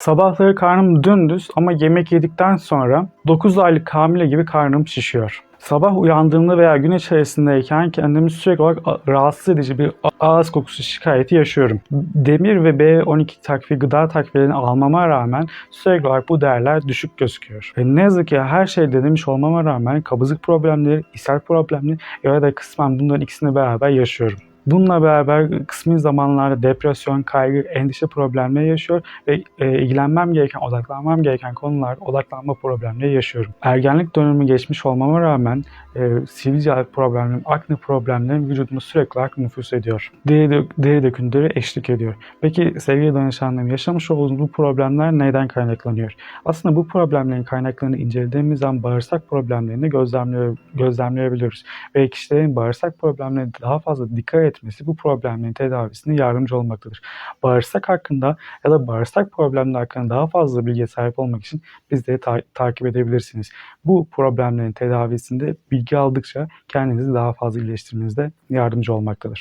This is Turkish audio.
Sabahları karnım dümdüz ama yemek yedikten sonra 9 aylık hamile gibi karnım şişiyor. Sabah uyandığımda veya gün içerisindeyken kendimi sürekli olarak rahatsız edici bir ağız kokusu şikayeti yaşıyorum. Demir ve B12 takviye gıda takviyelerini almama rağmen sürekli olarak bu değerler düşük gözüküyor. Ve ne yazık ki her şey denemiş olmama rağmen kabızlık problemleri, ishal problemleri ya da kısmen bunların ikisini beraber yaşıyorum. Bununla beraber kısmi zamanlarda depresyon, kaygı, endişe problemleri yaşıyor ve e, ilgilenmem gereken, odaklanmam gereken konularda odaklanma problemleri yaşıyorum. Ergenlik dönemi geçmiş olmama rağmen e, sivilce problemlerim, akne problemlerim vücuduma sürekli olarak nüfus ediyor. Deri, dök- deri döküntüleri eşlik ediyor. Peki sevgili danışanlarım yaşamış olduğunuz bu problemler neyden kaynaklanıyor? Aslında bu problemlerin kaynaklarını incelediğimiz zaman bağırsak problemlerini gözlemleyebiliyoruz. Ve kişilerin bağırsak problemlerine daha fazla dikkat etmesi bu problemlerin tedavisine yardımcı olmaktadır. Bağırsak hakkında ya da bağırsak problemleri hakkında daha fazla bilgiye sahip olmak için bizleri ta- takip edebilirsiniz. Bu problemlerin tedavisinde bilgi aldıkça kendinizi daha fazla iyileştirmenizde yardımcı olmaktadır.